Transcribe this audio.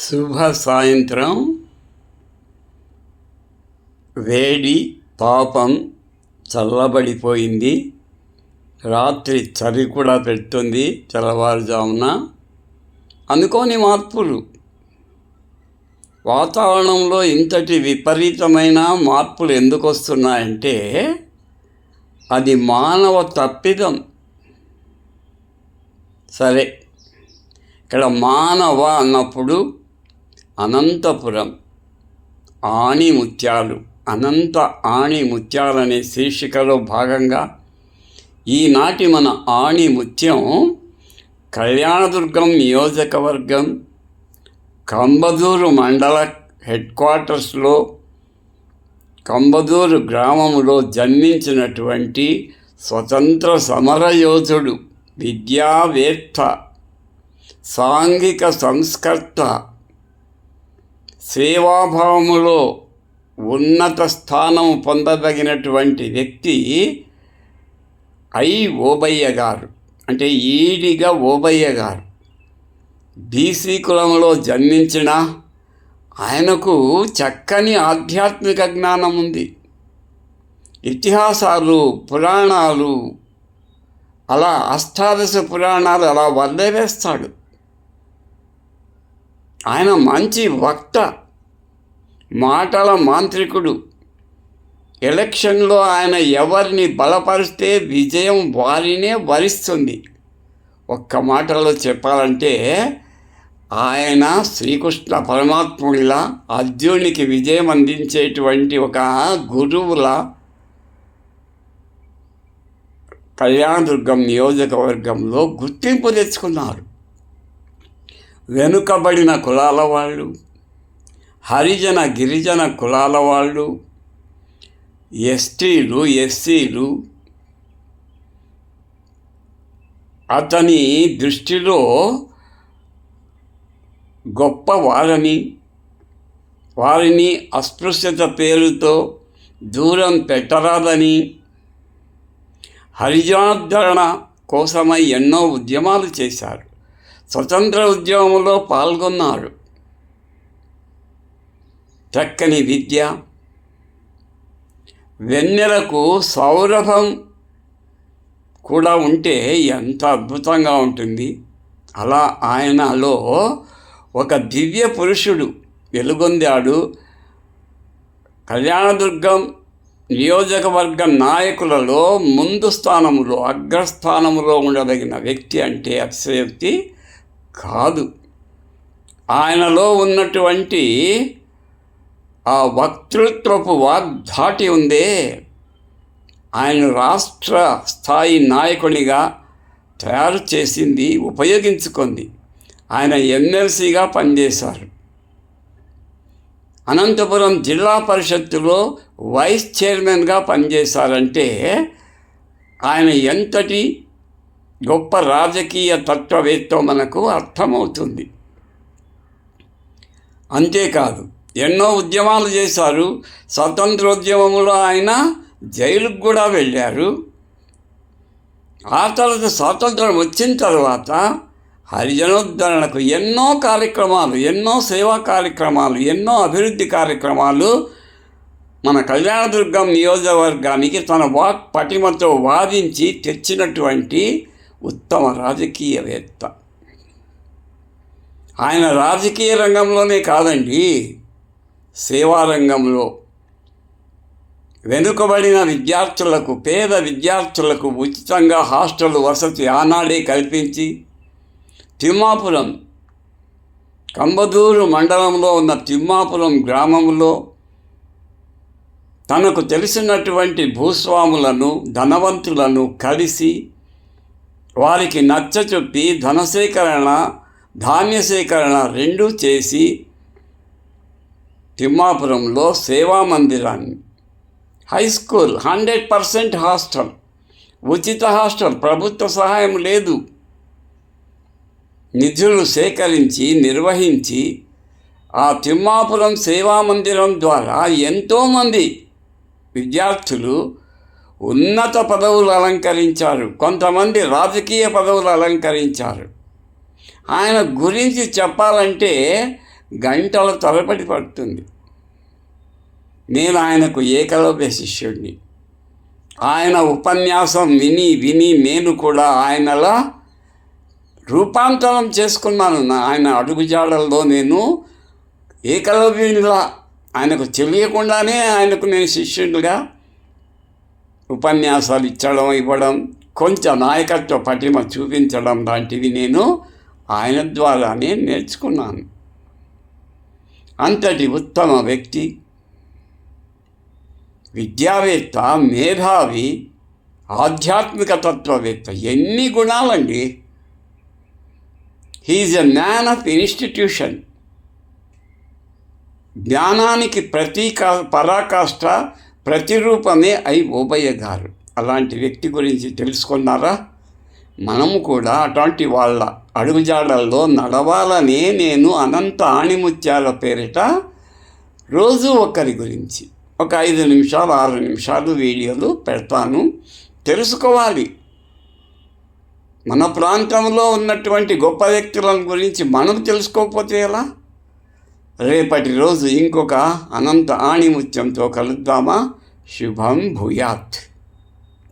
శుభ సాయంత్రం వేడి పాపం చల్లబడిపోయింది. రాత్రి చలి కూడా పెడుతుంది తెల్లవారుజామున. అనుకోని మార్పులు. వాతావరణంలో ఇంతటి విపరీతమైన మార్పులు ఎందుకు వస్తున్నాయంటే అది మానవ తప్పిదం. సరే ఇక్కడ మానవ అన్నప్పుడు అనంతపురం ఆణిముత్యాలు అనంత ఆణిముత్యాలనే శీర్షికలో భాగంగా ఈనాటి మన ఆణి ముత్యం కళ్యాణదుర్గం నియోజకవర్గం కంబదూరు మండల హెడ్ క్వార్టర్స్లో కంబదూరు గ్రామంలో జన్మించినటువంటి స్వతంత్ర సమరయోధుడు విద్యావేత్త సాంఘిక సంస్కర్త సేవాభావములో ఉన్నత స్థానం పొందదగినటువంటి వ్యక్తి ఐ ఓబయ్య గారు. అంటే ఈడిగా ఓబయ్య గారు. బీసీ కులంలో జన్మించిన ఆయనకు చక్కని ఆధ్యాత్మిక జ్ఞానం ఉంది. ఇతిహాసాలు పురాణాలు అలా అష్టాదశ పురాణాలు అలా వదిలేవేస్తాడు ఆయన మంచి వక్త మాటల మాంత్రికుడు. ఎలక్షన్లో ఆయన ఎవరిని బలపరిస్తే విజయం వారినే వరిస్తుంది. ఒక్క మాటలో చెప్పాలంటే ఆయన శ్రీకృష్ణ పరమాత్ముడిలా అర్జునికి విజయం అందించేటువంటి ఒక గురువుల కళ్యాణదుర్గం నియోజకవర్గంలో గుర్తింపు తెచ్చుకున్నారు. వెనుకబడిన కులాల వాళ్ళు హరిజన గిరిజన కులాల వాళ్ళు ఎస్టీలు ఎస్సీలు అతని దృష్టిలో గొప్ప వారని వారిని అస్పృశ్యత పేరుతో దూరం పెట్టరాదని హరిజనోద్ధరణ కోసమై ఎన్నో ఉద్యమాలు చేశారు. స్వతంత్ర ఉద్యమంలో పాల్గొన్నారు చక్కని విద్య వెన్నెలకు సౌరభం కూడా ఉంటే ఎంత అద్భుతంగా ఉంటుంది. అలా ఆయనలో ఒక దివ్య పురుషుడు వెలుగొందాడు. కళ్యాణదుర్గం నియోజకవర్గ నాయకులలో ముందు స్థానంలో అగ్రస్థానంలో ఉండదగిన వ్యక్తి అంటే అతిశయోక్తి కాదు. ఆయనలో ఉన్నటువంటి ఆ వక్తృత్వపు వాగ్ధాటి ఉందే. ఆయన రాష్ట్ర స్థాయి నాయకునిగా తయారు చేసింది ఉపయోగించుకుంది. ఆయన ఎమ్మెల్సీగా పనిచేశారు. అనంతపురం జిల్లా పరిషత్తులో వైస్ చైర్మన్గా పనిచేశారంటే ఆయన ఎంతటి గొప్ప రాజకీయ తత్వవేత్త మనకు అర్థమవుతుంది. అంతేకాదు ఎన్నో ఉద్యమాలు చేశారు. స్వతంత్రోద్యమంలో ఆయన జైలుకు కూడా వెళ్ళారు. ఆ తర్వాత స్వాతంత్రం వచ్చిన తర్వాత హరిజనోద్ధరణకు ఎన్నో కార్యక్రమాలు ఎన్నో సేవా కార్యక్రమాలు ఎన్నో అభివృద్ధి కార్యక్రమాలు మన కళ్యాణదుర్గం నియోజకవర్గానికి తన వాక్ పటిమతో వాదించి తెచ్చినటువంటి ఉత్తమ రాజకీయవేత్త ఆయన రాజకీయ రంగంలోనే కాదండి సేవా రంగంలో. వెనుకబడిన విద్యార్థులకు పేద విద్యార్థులకు ఉచితంగా హాస్టల్ వసతి ఆనాడే కల్పించి తిమ్మాపురం కంబదూరు మండలంలో ఉన్న తిమ్మాపురం గ్రామంలో తనకు తెలిసినటువంటి భూస్వాములను ధనవంతులను కలిసి వారికి నచ్చచొప్పి ధనసేకరణ ధాన్య సేకరణ రెండూ చేసి తిమ్మాపురంలో సేవా మందిరాన్ని. High school hundred percent hostel. ఉచిత హాస్టల్ ప్రభుత్వ సహాయం లేదు. నిధులు సేకరించి నిర్వహించి ఆ తిమ్మాపురం సేవా మందిరం ద్వారా ఎంతోమంది విద్యార్థులు ఉన్నత పదవులు అలంకరించారు. కొంతమంది రాజకీయ పదవులు అలంకరించారు. ఆయన గురించి చెప్పాలంటే గంటల తరబడి పడుతుంది. నేను ఆయనకు ఏకలవ్య శిష్యుడిని ఆయన ఉపన్యాసం విని విని నేను కూడా ఆయనలా రూపాంతరం చేసుకున్నాను. నా ఆయన అడుగుజాడల్లో నేను ఏకలవ్యునిలా. ఆయనకు తెలియకుండానే ఆయనకు నేను శిష్యుడిగా ఉపన్యాసాలు ఇచ్చడం ఇవ్వడం కొంచెం నాయకత్వ పటిమ చూపించడం లాంటివి నేను ఆయన ద్వారానే నేర్చుకున్నాను. అంతటి ఉత్తమ వ్యక్తి విద్యావేత్త మేధావి ఆధ్యాత్మిక తత్వవేత్త ఎన్ని గుణాలండి. He's a man of institution. జ్ఞానానికి ప్రతీక పరాకాష్ట ప్రతిరూపమే అయి ఓబయ్య గారు. అలాంటి వ్యక్తి గురించి తెలుసుకున్నారా? మనము కూడా అటువంటి వాళ్ళ అడుగుజాడల్లో నడవాలనే నేను అనంత ఆణిముత్యాల పేరిట రోజు ఒకరి గురించి ఒక ఐదు నిమిషాలు ఆరు నిమిషాలు వీడియోలు పెడతాను. తెలుసుకోవాలి. మన ప్రాంతంలో ఉన్నటువంటి గొప్ప వ్యక్తుల గురించి మనం తెలుసుకోకపోతే ఎలా? రేపటి రోజు ఇంకొక అనంత ఆణిముత్యంతో కలుద్దామా? శుభం భూయాత్.